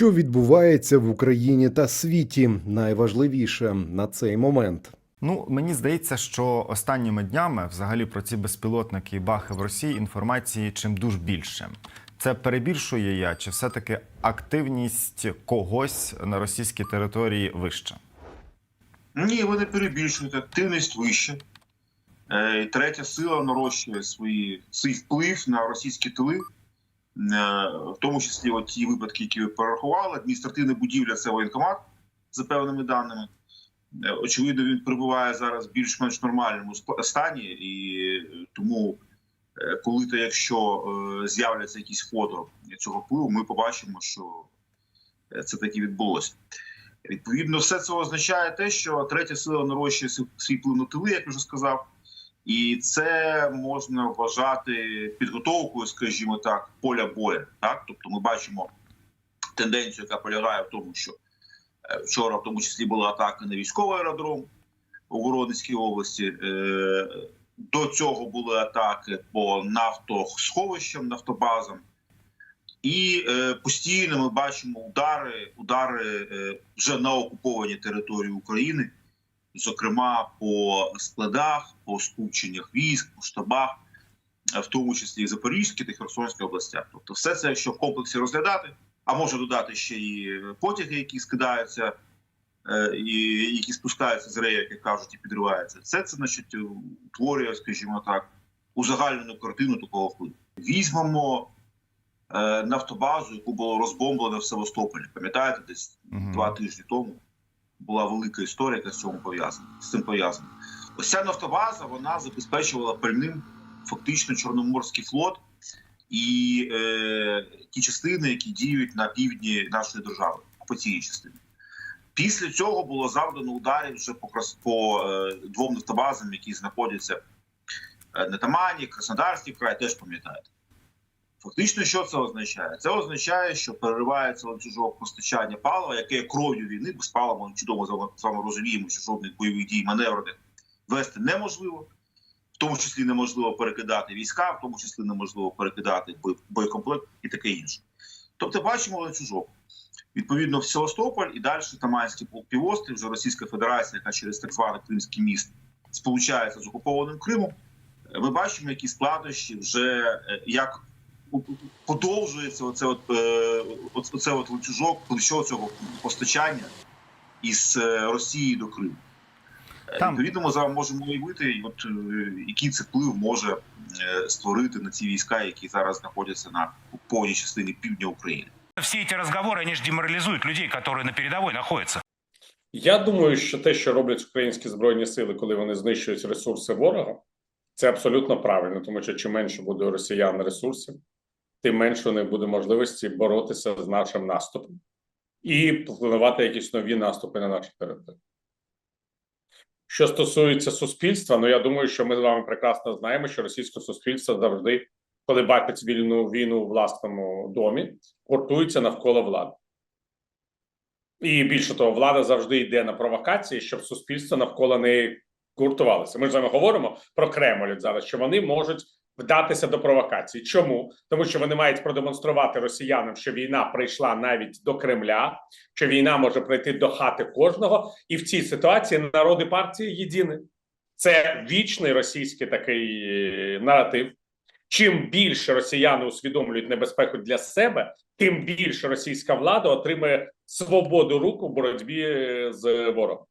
Що відбувається в Україні та світі? Найважливіше на цей момент. Ну, мені здається, що останніми днями взагалі про ці безпілотники і бахи в Росії інформації чим дуже більше. Це перебільшує я, чи все-таки активність когось на російській території вища? Ні, вони перебільшують активність вище. Е, Третя сила нарощує свої, свій вплив на російські тили, в тому числі от ті випадки, які ви перерахували. Адміністративна будівля це воєнкомат за певними даними. Е, Очевидно, він перебуває зараз в більш-менш нормальному стані, і е, тому, е, коли та якщо е, з'являться якісь фото цього впливу, ми побачимо, що е, це таки відбулося. Відповідно, все це означає те, що третя сила нарощує свій вплив на тили, як вже сказав, і це можна вважати підготовкою, скажімо так, поля бою. Так, тобто, ми бачимо тенденцію, яка полягає в тому, що е, вчора, в тому числі, була атака на військовий аеродром у Воронезькій області. Е, До цього були атаки по нафтосховищам, нафтобазам. І е, постійно ми бачимо удари, удари е, вже на окупованій території України, зокрема по складах, по скупченнях військ, по штабах, в тому числі і Запорізькій та Херсонській областях. Тобто, все це, якщо в комплексі розглядати, а може додати ще і потяги, які скидаються, е, і які спускаються з рейок, як кажуть, і підриваються. Все це значить утворює, скажімо так, узагальнену картину такого впливу. Візьмемо е, нафтобазу, яку було розбомблено в Севастополі. Пам'ятаєте, десь Мгм. два тижні тому була велика історія, яка з цьому пов'язана з цим пов'язана. Ось ця нафтобаза вона забезпечувала пальним фактично Чорноморський флот і е, ті частини, які діють на півдні нашої держави, по цій частині. Після цього було завдано ударів вже по, по е, двом нафтобазам, які знаходяться е, на Тамані, Краснодарський край, теж пам'ятаєте. Фактично, що це означає? Це означає, що переривається ланцюжок постачання палива, яке є кров'ю війни, без палива ми чудово з вами- розуміємо, що жодних бойових дій маневрених вести неможливо, в тому числі неможливо перекидати війська, в тому числі неможливо перекидати боєкомплект і таке інше. Тобто, бачимо ланцюжок. Відповідно, в Севастополь і далі Таманський півострів, вже Російська Федерація, яка через так званий Кримський міст сполучається з окупованим Кримом. Е, Ми бачимо, які складнощі вже е, як подовжується оце от, е, оц- оце от ланцюжок плечо цього постачання із е, Росії до Криму. Е, Там- Відповідно, ми зараз можемо уявити, от, е, який це вплив може е, створити на ці війська, які зараз знаходяться на повній частині півдня України. Все эти разговоры, они же деморализуют людей, которые на передовой находятся. Я думаю, що те, що роблять українські збройні сили, коли вони знищують ресурси ворога, це абсолютно правильно, тому що чим менше буде у росіян ресурсів, тим менше у них буде можливості боротися з нашим наступом і планувати якісь нові наступи на нашій території. Що стосується суспільства, ну я думаю, що ми з вами прекрасно знаємо, що російське суспільство завжди, коли бачить вільну війну у власному домі, гуртується навколо влади. І більше того, влада завжди йде на провокації, щоб суспільство навколо неї гуртувалося. Ми ж з вами говоримо про Кремль зараз, що вони можуть вдатися до провокацій. Чому? Тому що вони мають продемонструвати росіянам, що війна прийшла навіть до Кремля, що війна може прийти до хати кожного, і в цій ситуації народи партії єдині. Це вічний російський такий е, наратив. Чим більше росіяни усвідомлюють небезпеку для себе, тим більше російська влада отримує свободу рук у боротьбі е, з ворогом.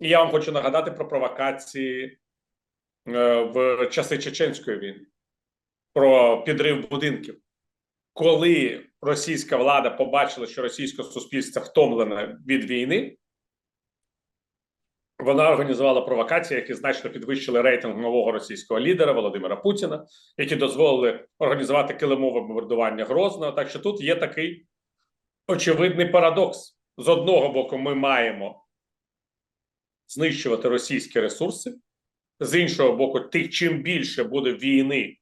І я вам хочу нагадати про провокації в часи Чеченської війни, про підрив будинків. Коли російська влада побачила, що російське суспільство втомлене від війни, вона організувала провокації, які значно підвищили рейтинг нового російського лідера Володимира Путіна, які дозволили організувати килимове бомбардування Грозного. Так що тут є такий очевидний парадокс. З одного боку, ми маємо знищувати російські ресурси, з іншого боку, тих, чим більше буде війни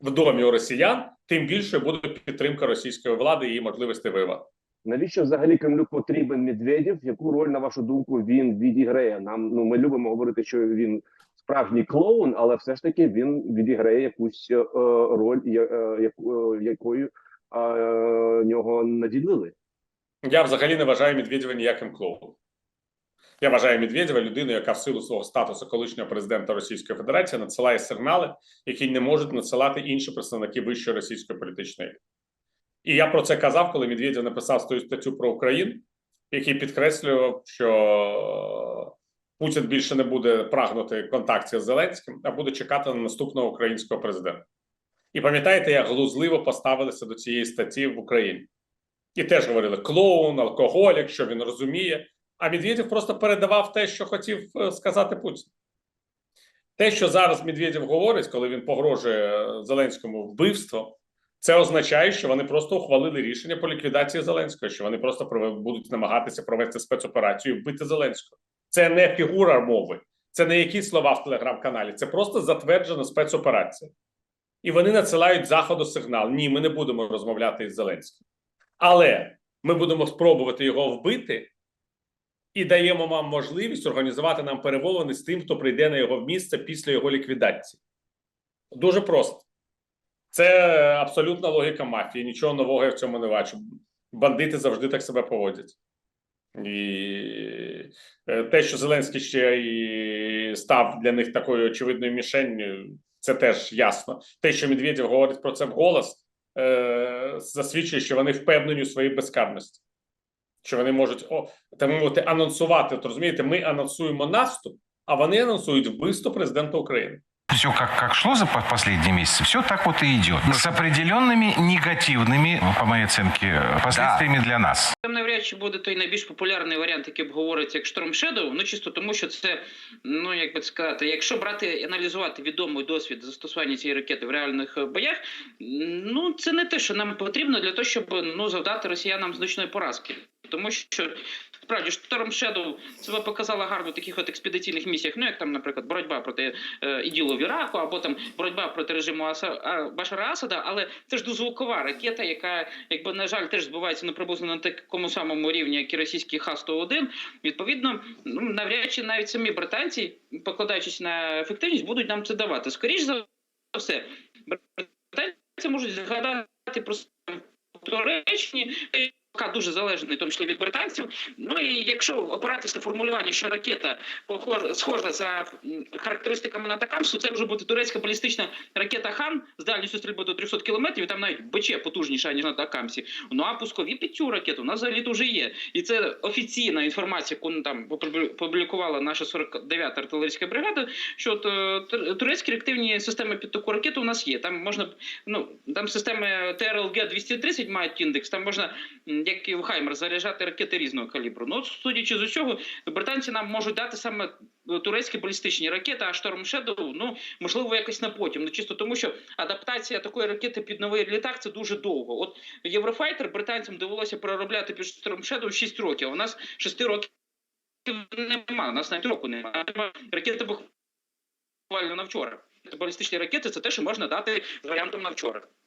в домі у росіян, тим більше буде підтримка російської влади і можливості воювати. Навіщо взагалі Кремлю потрібен Медведєв? Яку роль, на вашу думку, він відіграє? Нам ну ми любимо говорити, що він справжній клоун, але все ж таки він відіграє якусь е, роль, е, яку- е, якою е, нього наділили. Я взагалі не вважаю Медведєва ніяким клоуном. Я вважаю Медведєва людиною, яка в силу свого статусу колишнього президента Російської Федерації надсилає сигнали, які не можуть надсилати інші представники вищої російської політичної. І я про це казав, коли Медведєв написав свою статтю про Україну, який підкреслював, що Путін більше не буде прагнути контактів з Зеленським, а буде чекати на наступного українського президента. І пам'ятаєте, як глузливо поставилися до цієї статті в Україні. І теж говорили клоун, алкоголік, що він розуміє. А Медведєв просто передавав те, що хотів е, сказати Путін. Те, що зараз Медведєв говорить, коли він погрожує е, Зеленському вбивством, це означає, що вони просто ухвалили рішення по ліквідації Зеленського, що вони просто будуть намагатися провести спецоперацію і вбити Зеленського. Це не фігура мови, це не якісь слова в телеграм-каналі, це просто затверджена спецоперація. І вони надсилають заходу сигнал: ні, ми не будемо розмовляти із Зеленським. Але ми будемо спробувати його вбити і даємо вам можливість організувати нам перемовини з тим, хто прийде на його місце після його ліквідації. Дуже просто. Це абсолютна логіка мафії. Нічого нового я в цьому не бачу. Бандити завжди так себе поводять. І е, те, що Зеленський ще і став для них такою очевидною мішенню, це теж ясно. Те, що Медведєв говорить про це вголос, е, засвідчує, що вони впевнені у своїй безкарності Що вони можуть о, так мовити анонсувати. От розумієте, ми анонсуємо наступ, а вони анонсують вбивство президента України. Все как, как шло за по- последние месяцы, все так вот и идет. С определенными негативными, ну, по моей оценке, последствиями для нас. Там навряд чи буде той найбільш популярний варіант, який обговорюється як Storm Shadow, ну чисто тому, що це, ну як би сказати, якщо брати і аналізувати відомий досвід застосування цієї ракети в реальних е, боях, ну це не те, що нам потрібно для того, щоб ну завдати росіянам значної поразки. Тому що справді Storm Shadow себе показала гарно в таких от експедиційних місіях, ну як там, наприклад, боротьба проти е, іділу в Іраку, або там боротьба проти режиму Аса, Башара Асада, але це ж дозвукова ракета, яка, якби на жаль, теж збивається на приблизно на такому самому рівні, як і російський Х-101. Відповідно, ну навряд чи навіть самі британці, покладаючись на ефективність, будуть нам це давати. Скоріш за все, британці можуть згадати про Туреччині. Дуже залежний, в тому числі від британців. Ну і якщо опиратися формулювання, що ракета схожа за характеристиками на Такамсу, це вже буде турецька балістична ракета Хан з дальністю стрільби до 300 кілометрів. Там навіть БЧ потужніша ніж на Такамсі. Ну а пускові під цю ракету у нас взагалі вже є. І це офіційна інформація, яку там опублі- опублікувала наша 49-та артилерійська бригада. Що е, турецькі реактивні системи під таку ракету у нас є. Там можна ну там системи ТРЛГ 230 мають індекс. Там можна як і Хаймер, заряджати ракети різного калібру. Ну, судячи з усього, британці нам можуть дати саме е, турецькі балістичні ракети, а Storm Shadow, ну можливо, якось на потім. Ну чисто тому, що адаптація такої ракети під новий літак це дуже довго. От Єврофайтер британцям довелося переробляти під Storm Shadow 6 років. а У нас 6 років немає. У нас навіть року немає. Ракети буквально на вчора. Балістичні ракети це те, що можна дати варіантом на вчора.